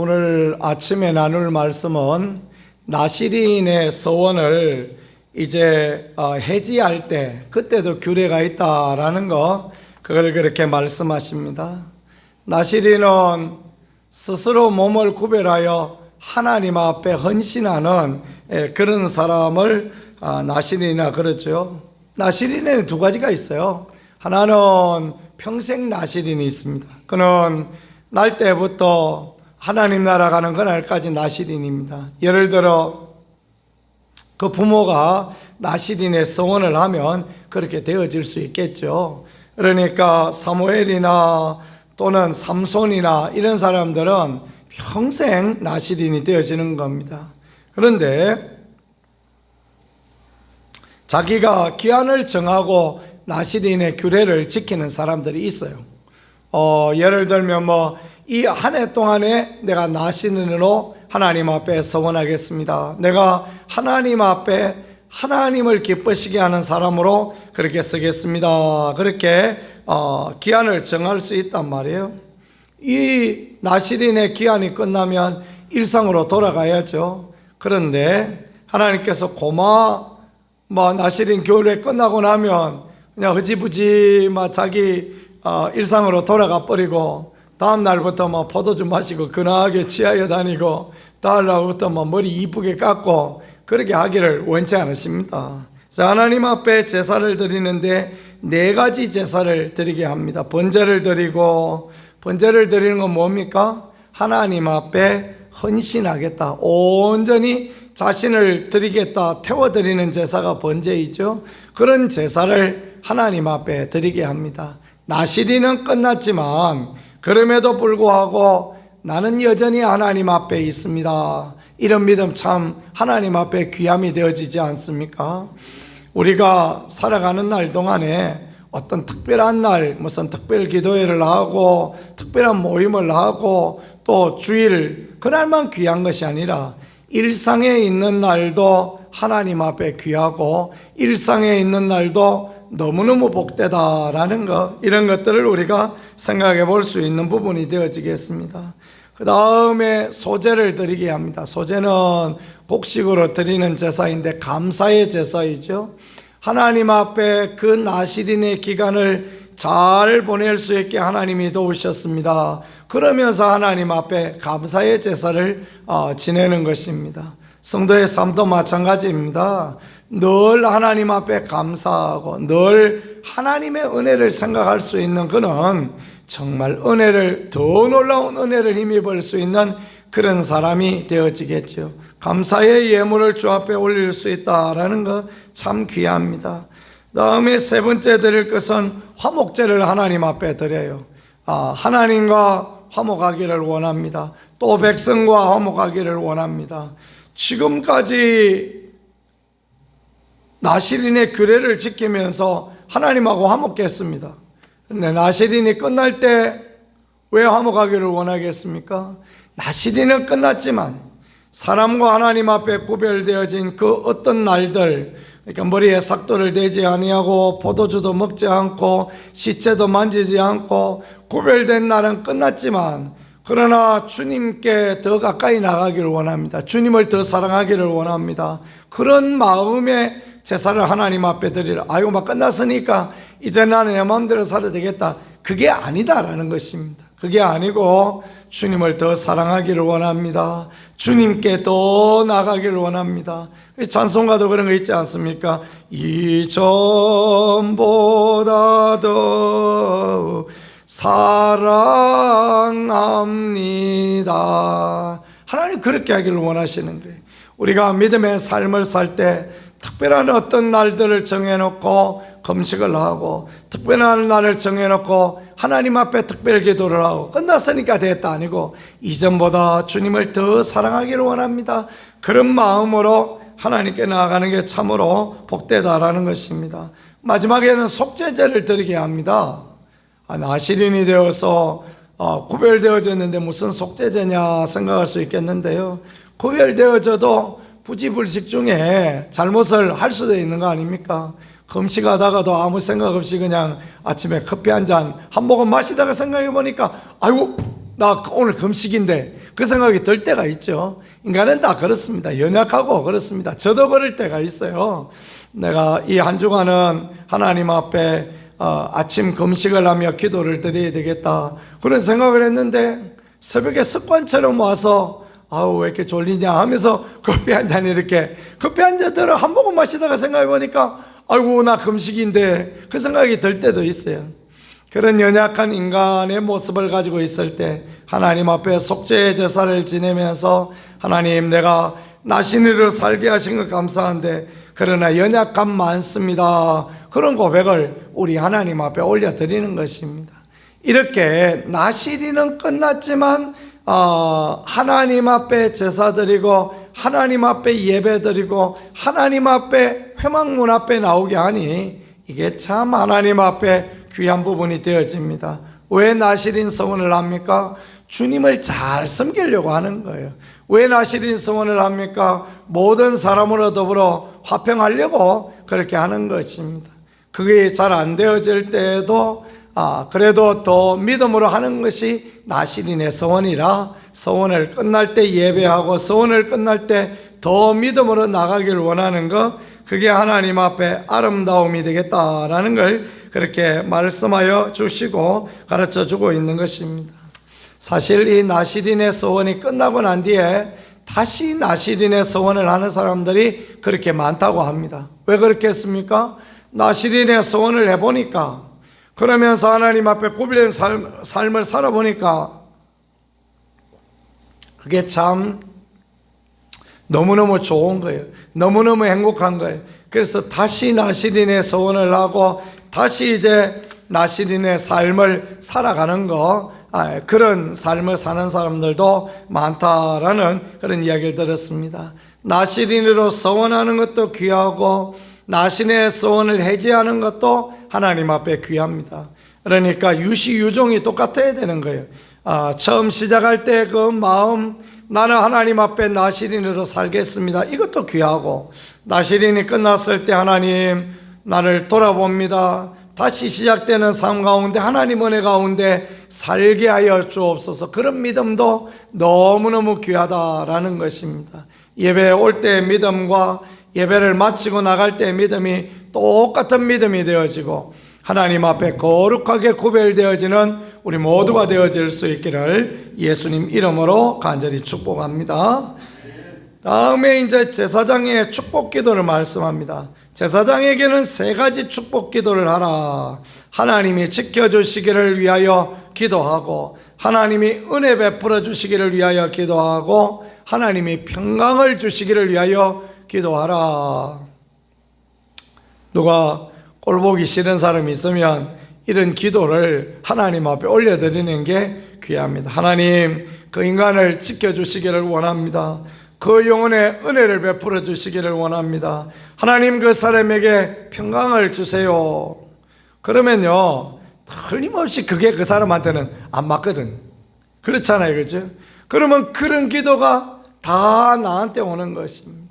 오늘 아침에 나눌 말씀은 나시린의 서원을 이제 어, 해지할 때 그때도 규례가 있다라는 거 그걸 그렇게 말씀하십니다. 나시린은 스스로 몸을 구별하여 하나님 앞에 헌신하는 예, 그런 사람을 아, 나시린이라 그러죠. 나시린에는 두 가지가 있어요. 하나는 평생 나시린이 있습니다. 그는 날 때부터 하나님 나라 가는 그날까지 나시린입니다. 예를 들어 그 부모가 나시린의 성원을 하면 그렇게 되어질 수 있겠죠. 그러니까 사무엘이나 또는 삼손이나 이런 사람들은 평생 나시린이 되어지는 겁니다. 그런데 자기가 기한을 정하고 나시린의 규례를 지키는 사람들이 있어요. 어, 예를 들면 뭐 이 한 해 동안에 내가 나시린으로 하나님 앞에 서원하겠습니다. 내가 하나님 앞에 하나님을 기쁘시게 하는 사람으로 그렇게 쓰겠습니다. 그렇게 어, 기한을 정할 수 있단 말이에요. 이 나시린의 기한이 끝나면 일상으로 돌아가야죠. 그런데 하나님께서 고마 뭐 나시린 겨울에 끝나고 나면 그냥 흐지부지 막 자기 어, 일상으로 돌아가 버리고 다음 날부터 뭐 포도주 마시고 근하게 치하여 다니고 다음 날부터 뭐 머리 이쁘게 깎고 그렇게 하기를 원치 않으십니다. 자, 하나님 앞에 제사를 드리는데 네 가지 제사를 드리게 합니다. 번제를 드리고 번제를 드리는 건 뭡니까? 하나님 앞에 헌신하겠다. 온전히 자신을 드리겠다. 태워 드리는 제사가 번제이죠. 그런 제사를 하나님 앞에 드리게 합니다. 나시리는 끝났지만 그럼에도 불구하고 나는 여전히 하나님 앞에 있습니다. 이런 믿음 참 하나님 앞에 귀함이 되어지지 않습니까? 우리가 살아가는 날 동안에 어떤 특별한 날, 무슨 특별 기도회를 하고, 특별한 모임을 하고, 또 주일, 그날만 귀한 것이 아니라, 일상에 있는 날도 하나님 앞에 귀하고, 일상에 있는 날도 너무너무 복되다라는 것, 이런 것들을 우리가 생각해 볼 수 있는 부분이 되어지겠습니다. 그 다음에 소제를 드리게 합니다. 소제는 곡식으로 드리는 제사인데 감사의 제사이죠. 하나님 앞에 그 나시린의 기간을 잘 보낼 수 있게 하나님이 도우셨습니다. 그러면서 하나님 앞에 감사의 제사를 어, 지내는 것입니다. 성도의 삶도 마찬가지입니다. 늘 하나님 앞에 감사하고 늘 하나님의 은혜를 생각할 수 있는 그는 정말 은혜를 더 놀라운 은혜를 힘입을 수 있는 그런 사람이 되어지겠죠. 감사의 예물을 주 앞에 올릴 수 있다라는 것참 귀합니다. 다음에 세 번째 드릴 것은 화목제를 하나님 앞에 드려요. 아, 하나님과 화목하기를 원합니다. 또 백성과 화목하기를 원합니다. 지금까지 나시린의 규례를 지키면서 하나님하고 화목했습니다. 근데 나시린이 끝날 때 왜 화목하기를 원하겠습니까? 나시린은 끝났지만 사람과 하나님 앞에 구별되어진 그 어떤 날들 그러니까 머리에 삭도를 대지 아니하고 포도주도 먹지 않고 시체도 만지지 않고 구별된 날은 끝났지만 그러나 주님께 더 가까이 나가기를 원합니다. 주님을 더 사랑하기를 원합니다. 그런 마음에 제사를 하나님 앞에 드리라. 아이고, 막 끝났으니까 이제 나는 내 마음대로 살아야 되겠다. 그게 아니다라는 것입니다. 그게 아니고 주님을 더 사랑하기를 원합니다. 주님께 더 나가기를 원합니다. 찬송가도 그런 거 있지 않습니까? 이전보다 더 사랑합니다. 하나님 그렇게 하기를 원하시는 거예요. 우리가 믿음의 삶을 살 때 특별한 어떤 날들을 정해놓고 금식을 하고 특별한 날을 정해놓고 하나님 앞에 특별 기도를 하고 끝났으니까 됐다 아니고 이전보다 주님을 더 사랑하기를 원합니다. 그런 마음으로 하나님께 나아가는 게 참으로 복되다라는 것입니다. 마지막에는 속죄제를 드리게 합니다. 아, 나시린이 되어서 어, 구별되어졌는데 무슨 속죄제냐 생각할 수 있겠는데요. 구별되어져도 부지불식 중에 잘못을 할 수도 있는 거 아닙니까? 금식하다가도 아무 생각 없이 그냥 아침에 커피 한 잔 한 모금 마시다가 생각해 보니까 아이고 나 오늘 금식인데 그 생각이 들 때가 있죠. 인간은 다 그렇습니다. 연약하고 그렇습니다. 저도 그럴 때가 있어요. 내가 이 한 주간은 하나님 앞에 어, 아침 금식을 하며 기도를 드려야 되겠다. 그런 생각을 했는데 새벽에 습관처럼 와서 아우 왜 이렇게 졸리냐 하면서 커피 한 잔 이렇게 커피 한 잔들을 한 모금 마시다가 생각해 보니까 아이고 나 금식인데 그 생각이 들 때도 있어요. 그런 연약한 인간의 모습을 가지고 있을 때 하나님 앞에 속죄의 제사를 지내면서 하나님 내가 나신이로 살게 하신 것 감사한데 그러나 연약함 많습니다. 그런 고백을 우리 하나님 앞에 올려드리는 것입니다. 이렇게 나시리는 끝났지만 어, 하나님 앞에 제사 드리고 하나님 앞에 예배 드리고 하나님 앞에 회막문 앞에 나오게 하니 이게 참 하나님 앞에 귀한 부분이 되어집니다. 왜 나시린 성원을 합니까? 주님을 잘 섬기려고 하는 거예요. 왜 나시린 성원을 합니까? 모든 사람으로 더불어 화평하려고 그렇게 하는 것입니다. 그게 잘 안 되어질 때에도 아, 그래도 더 믿음으로 하는 것이 나시린의 서원이라 서원을 끝날 때 예배하고 서원을 끝날 때 더 믿음으로 나가길 원하는 것 그게 하나님 앞에 아름다움이 되겠다라는 걸 그렇게 말씀하여 주시고 가르쳐 주고 있는 것입니다. 사실 이 나시린의 서원이 끝나고 난 뒤에 다시 나시린의 서원을 하는 사람들이 그렇게 많다고 합니다. 왜 그렇게 했습니까? 나시린의 서원을 해보니까 그러면서 하나님 앞에 굽일린 삶, 삶을 살아보니까 그게 참 너무너무 좋은 거예요. 너무너무 행복한 거예요. 그래서 다시 나시린의 소원을 하고 다시 이제 나시린의 삶을 살아가는 거 아, 그런 삶을 사는 사람들도 많다라는 그런 이야기를 들었습니다. 나시린으로 소원하는 것도 귀하고 나신의 소원을 해제하는 것도 하나님 앞에 귀합니다. 그러니까 유시유종이 똑같아야 되는 거예요. 아, 처음 시작할 때 그 마음 나는 하나님 앞에 나시린으로 살겠습니다. 이것도 귀하고 나시린이 끝났을 때 하나님 나를 돌아봅니다. 다시 시작되는 삶 가운데 하나님 은혜 가운데 살게 하여 주옵소서. 그런 믿음도 너무너무 귀하다라는 것입니다. 예배에 올 때의 믿음과 예배를 마치고 나갈 때의 믿음이 똑같은 믿음이 되어지고 하나님 앞에 거룩하게 구별되어지는 우리 모두가 되어질 수 있기를 예수님 이름으로 간절히 축복합니다. 다음에 이제 제사장의 축복 기도를 말씀합니다. 제사장에게는 세 가지 축복 기도를 하라. 하나님이 지켜주시기를 위하여 기도하고, 하나님이 은혜 베풀어 주시기를 위하여 기도하고, 하나님이 평강을 주시기를 위하여 기도하라. 누가 꼴보기 싫은 사람이 있으면 이런 기도를 하나님 앞에 올려드리는 게 귀합니다. 하나님, 그 인간을 지켜주시기를 원합니다. 그 영혼의 은혜를 베풀어 주시기를 원합니다. 하나님 그 사람에게 평강을 주세요. 그러면요, 틀림없이 그게 그 사람한테는 안 맞거든. 그렇잖아요. 그죠? 그러면 그런 기도가 다 나한테 오는 것입니다.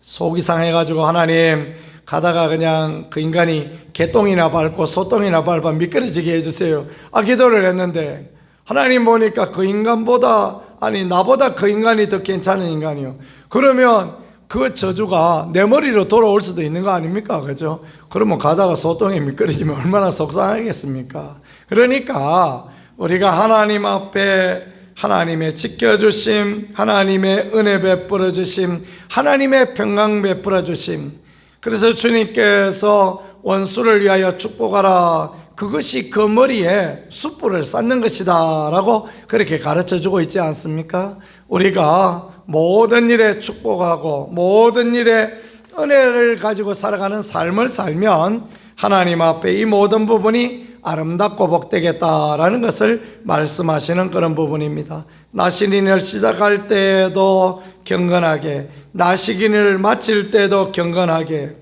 속이 상해가지고 하나님, 가다가 그냥 그 인간이 개똥이나 밟고 소똥이나 밟아 미끄러지게 해주세요. 아, 기도를 했는데, 하나님 보니까 그 인간보다, 아니, 나보다 그 인간이 더 괜찮은 인간이요. 그러면 그 저주가 내 머리로 돌아올 수도 있는 거 아닙니까? 그죠? 그러면 가다가 소똥에 미끄러지면 얼마나 속상하겠습니까? 그러니까 우리가 하나님 앞에 하나님의 지켜주심, 하나님의 은혜 베풀어 주심, 하나님의 평강 베풀어 주심, 그래서 주님께서 원수를 위하여 축복하라. 그것이 그 머리에 숯불을 쌓는 것이다. 라고 그렇게 가르쳐 주고 있지 않습니까? 우리가 모든 일에 축복하고 모든 일에 은혜를 가지고 살아가는 삶을 살면 하나님 앞에 이 모든 부분이 아름답고 복되겠다라는 것을 말씀하시는 그런 부분입니다. 나시린을 시작할 때에도 경건하게, 나시긴을 마칠 때도 경건하게,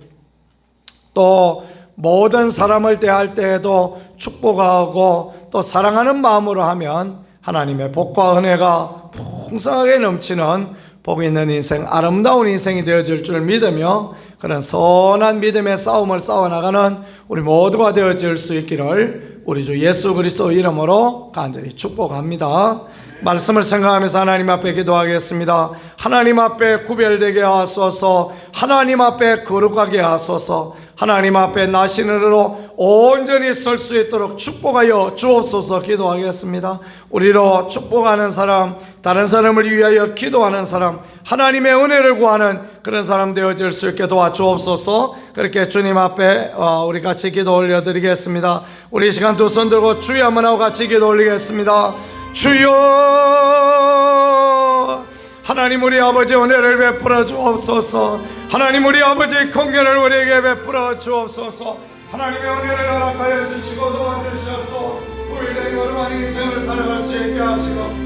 또 모든 사람을 대할 때에도 축복하고 또 사랑하는 마음으로 하면 하나님의 복과 은혜가 풍성하게 넘치는 복 있는 인생, 아름다운 인생이 되어질 줄 믿으며 그런 선한 믿음의 싸움을 싸워나가는 우리 모두가 되어질 수 있기를 우리 주 예수 그리스도 이름으로 간절히 축복합니다. 말씀을 생각하면서 하나님 앞에 기도하겠습니다. 하나님 앞에 구별되게 하소서, 하나님 앞에 거룩하게 하소서, 하나님 앞에 나신으로 온전히 설 수 있도록 축복하여 주옵소서 기도하겠습니다. 우리로 축복하는 사람, 다른 사람을 위하여 기도하는 사람, 하나님의 은혜를 구하는 그런 사람 되어질 수 있게 도와주옵소서. 그렇게 주님 앞에 어, 우리 같이 기도 올려드리겠습니다. 우리 이 시간 두 손 들고 주여 한번 하고 같이 기도 올리겠습니다. 주여 하나님 우리 아버지 은혜를 베풀어 주옵소서 하나님 우리 아버지 공견을 우리에게 베풀어 주옵소서 하나님의 은혜를 허락하여 주시고 도와주셔서. 후일된 걸음한 인생을 살아갈 수 있게 하시고